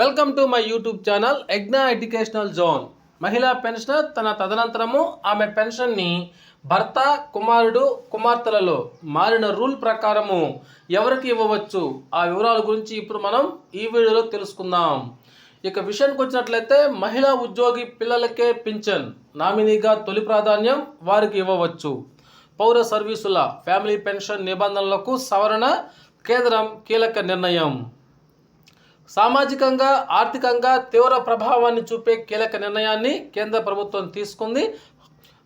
Welcome to my YouTube channel Yagna educational zone మహిళా pensioner తన తదనంతరము ఆమె పెన్షన్ని భర్త కుమారుడు కుమార్తెలలో మారిన రూల్ ప్రకారము ఎవరికి ఇవ్వవచ్చు? ఆ వివరాల గురించి ఇప్పుడు మనం ఈ వీడియోలో తెలుసుకుందాం. ఇక విషయానికి వచ్చినట్లయితే మహిళా ఉద్యోగి పిల్లలకే పింఛన్ నామినీగా తొలి ప్రాధాన్యం వారికి ఇవ్వవచ్చు. పౌర సర్వీసుల ఫ్యామిలీ పెన్షన్ నిబంధనలకు సవరణ కేంద్రం కీలక నిర్ణయం. సామాజికంగా ఆర్థికంగా తీవ్ర ప్రభావాన్ని చూపే కీలక నిర్ణయాన్ని కేంద్ర ప్రభుత్వం తీసుకుంది.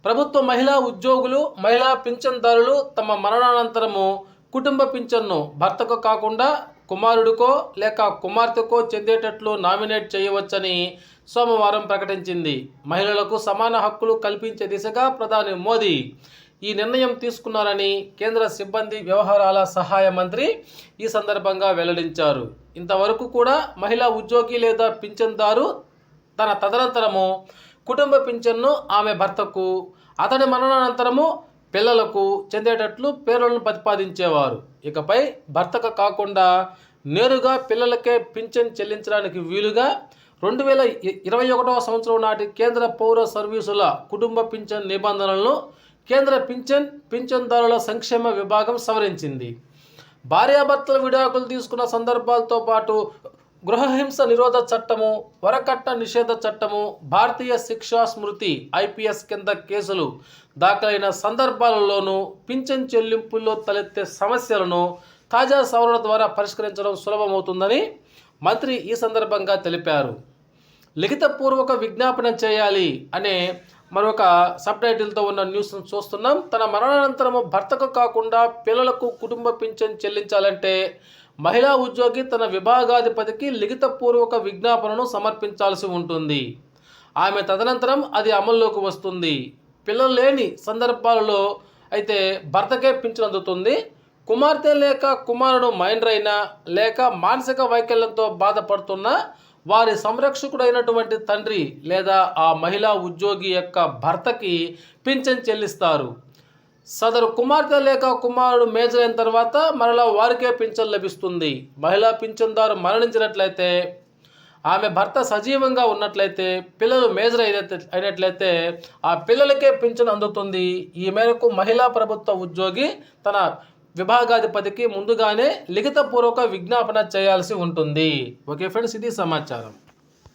ప్రభుత్వ మహిళా ఉద్యోగులు మహిళా పింఛన్దారులు తమ మరణానంతరము కుటుంబ పింఛన్ను భర్తకు కాకుండా కుమారుడికో లేక కుమార్తెకో చెందేటట్లు నామినేట్ చేయవచ్చని సోమవారం ప్రకటించింది. మహిళలకు సమాన హక్కులు కల్పించే దిశగా ప్రధాని మోదీ ఈ నిర్ణయం తీసుకున్నారని కేంద్ర సిబ్బంది వ్యవహారాల సహాయ మంత్రి ఈ సందర్భంగా వెల్లడించారు. ఇంతవరకు కూడా మహిళా ఉద్యోగి లేదా పింఛన్దారు తన తదనంతరము కుటుంబ పింఛన్ను ఆమె భర్తకు అతడి మరణానంతరము పిల్లలకు చెందేటట్లు పేర్లను ప్రతిపాదించేవారు. ఇకపై భర్తకు కాకుండా నేరుగా పిల్లలకే పింఛన్ చెల్లించడానికి వీలుగా రెండు వేల ఇరవై ఒకటవ సంవత్సరం నాటి కేంద్ర పౌర సర్వీసుల కుటుంబ పింఛన్ నిబంధనలను కేంద్ర పింఛన్ పింఛన్దారుల సంక్షేమ విభాగం సవరించింది. భార్యాభర్తల విడాకులు తీసుకున్న సందర్భాలతో పాటు గృహహింస నిరోధ చట్టము వరకట్ట నిషేధ చట్టము భారతీయ శిక్షా స్మృతి ఐపీఎస్ కింద కేసులు దాఖలైన సందర్భాలలోనూ పింఛన్ చెల్లింపుల్లో తలెత్తే సమస్యలను తాజా సవరణ ద్వారా పరిష్కరించడం సులభమవుతుందని మంత్రి ఈ సందర్భంగా తెలిపారు. లిఖితపూర్వక విజ్ఞాపన చేయాలి అనే మరొక సబ్ టైటిల్తో ఉన్న న్యూస్ను చూస్తున్నాం. తన మరణానంతరము భర్తకు కాకుండా పిల్లలకు కుటుంబ పింఛన్ చెల్లించాలంటే మహిళా ఉద్యోగి తన విభాగాధిపతికి లిఖితపూర్వక విజ్ఞాపనను సమర్పించాల్సి ఉంటుంది. ఆమె తదనంతరం అది అమల్లోకి వస్తుంది. పిల్లలు లేని సందర్భాలలో అయితే భర్తకే పింఛన్ అందుతుంది. కుమార్తె లేక కుమారుడు మైండర్ అయినా లేక మానసిక వైకల్యంతో బాధపడుతున్న వారి సంరక్షకుడైనటువంటి తండ్రి లేదా ఆ మహిళా ఉద్యోగి యొక్క భర్తకి పింఛన్ చెల్లిస్తారు. సదరు కుమార్తె లేక కుమారుడు మేజర్ అయిన తర్వాత మరలా వారికే పింఛన్ లభిస్తుంది. మహిళా పింఛన్దారు మరణించినట్లయితే ఆమె భర్త సజీవంగా ఉన్నట్లయితే పిల్లలు మేజర్ అయినట్లయితే అయినట్లయితే ఆ పిల్లలకే పింఛన్ అందుతుంది. ఈ మేరకు మహిళా ప్రభుత్వ ఉద్యోగి తన విభాగాధిపతికి ముందుగానే లిఖితపూర్వక విజ్ఞాపన చేయాల్సి ఉంటుంది. ఓకే ఫ్రెండ్స్ ఇది సమాచారం.